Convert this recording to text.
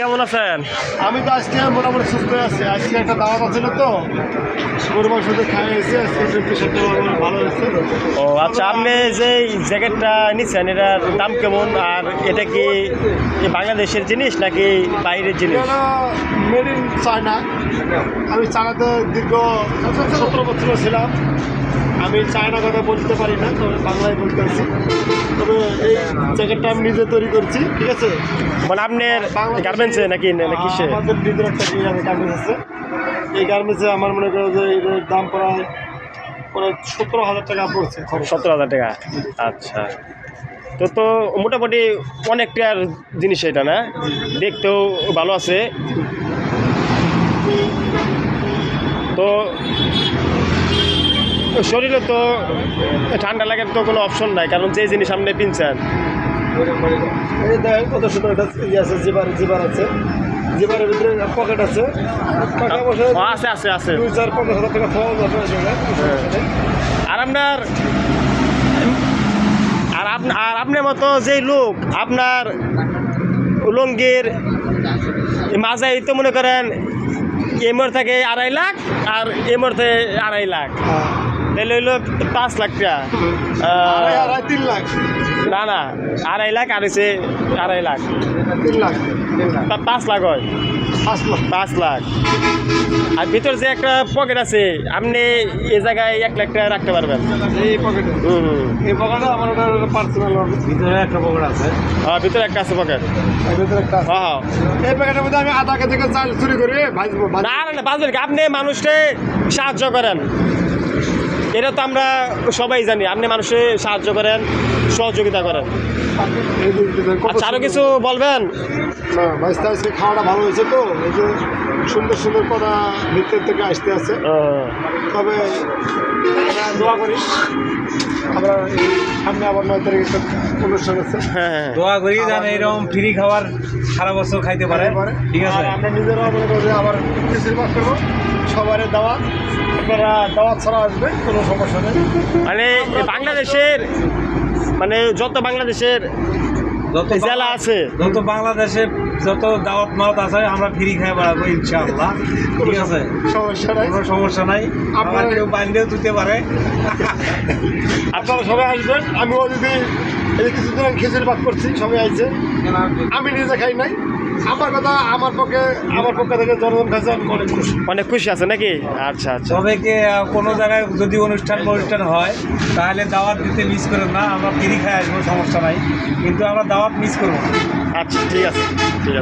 কেমন আছেন? আমি তো আজকে মোটামুটি সুস্থ আছি। আজকে একটা দাওয়াত আছিল তো। গরু মাংস খাই এসে ভালো হয়েছে। ও আচ্ছা আপনি যে জ্যাকেটটা নিচ্ছেন এটার দাম কেমন? আর এটা কি কি বাংলাদেশের জিনিস নাকি বাইরের জিনিস? মেড ইন চায়না আমি চায়নাতে দীর্ঘ সতেরো বছর ছিলাম। আমি চায়না কথা বলতে পারি না তবে বাংলায় বলতে পারছি তবে এই জ্যাকেটটা আমি নিজে তৈরি করছি ঠিক আছে? মানে আপনার গার্মেন্টসে নাকি নাকি সে আমাদের নিজের একটা গার্মেন্টস আছে। এই গার্মেন্টসে আমার মনে করো যে এর দাম প্রায় প্রায় সতেরো হাজার টাকা পড়ছে সতেরো হাজার টাকা? আচ্ছা। তো তো মোটামুটি অনেকটার জিনিস এটা না? দেখতেও ভালো আছে। তো শরীরে তো ঠান্ডা লাগার তো কোনো অপশন নাই কারণ যে জিনিস আপনি পিনছেন। দেখেন কত সুন্দর একটা ইয়ে আছে জিবার জিবার আছে। জিবারের ভিতরে পকেট আছে। টাকা পয়সা আছে আছে দুই চার পঞ্চাশ হাজার টাকা নেই। আর আপনার আর আপনি আর আপনার মতো যেই লোক আপনার লঙ্গির মাঝাই তো মনে করেন এমর থেকে আড়াই লাখ আর এমর থেকে আড়াই লাখ হ্যাঁ। তাহলে হইল পাঁচ লাখ টাকা। তিন লাখ। না না আড়াই লাখ আর আড়াই লাখ। তিন লাখ পাঁচ লাখ হয়। পাঁচ লাখ। পাঁচ লাখ। আর ভিতর যে একটা পকেট আছে আপনি এই জায়গায় এক লাখ টাকা রাখতে পারবেন। এই পকেটে? হুম। এই পকেটে আমার ওটা পার্সোনাল ভিতরে একটা পকেট আছে। হ্যাঁ ভিতরে একটা আছে পকেট। ভিতরে একটা হ্যাঁ এই প্যাকেটের মধ্যে আমি আধা কেজি চাল চুরি করে ভাজবো না না না বাজবেন আপনি মানুষকে সাহায্য করেন। এটা তো আমরা সবাই জানি আপনি মানুষে সাহায্য করেন সহযোগিতা করেন। আচ্ছা আরও কিছু বলবেন? ভাইস্তা আজকে খাওয়াটা ভালো হয়েছে তো এই যে সুন্দর সুন্দর কথা ভিতর থেকে আসতে আছে। তবে আমরা দোয়া করি আমরা সামনে আবার নয় তারিখে একটা অনুষ্ঠান আছে। হ্যাঁ হ্যাঁ দোয়া করি যেন এরকম ফ্রি খাবার সারা বছর খাইতে পারে। ঠিক আছে। আমরা নিজেরাও মনে করি আবার বেশিরভাগ করব। সবারই দাওয়াত আপনারা দাওয়াত ছাড়া আসবে কোনো সমস্যা নেই। মানে বাংলাদেশের মানে যত বাংলাদেশের যত জেলা আছে। যত বাংলাদেশে যত দাওয়াত মাওয়াত আছে আমরা ফ্রি খাই বেড়াবো ইনশাআল্লাহ। ঠিক আছে? সমস্যা নাই। কোনো সমস্যা নাই। আপনার কেউ বাইরেও দিতে পারে। আপনারা সবাই আসবেন। আমিও যদি এই কিছুদিন খিচুড়ি ভাত করছি সবাই আইছে। আমি নিজে খাই নাই। আমার কথা আমার পক্ষে আমার পক্ষে থেকে জনগণ খাইছে আমি অনেক খুশি। অনেক খুশি আছে নাকি? আচ্ছা আচ্ছা। তবে কি কোনো জায়গায় যদি অনুষ্ঠান অনুষ্ঠান হয় তাহলে দাওয়াত দিতে মিস করেন না আমরা ফিরি খাই আসব সমস্যা নাই। কিন্তু আমরা দাওয়াত মিস করব। আচ্ছা ঠিক আছে ঠিক আছে।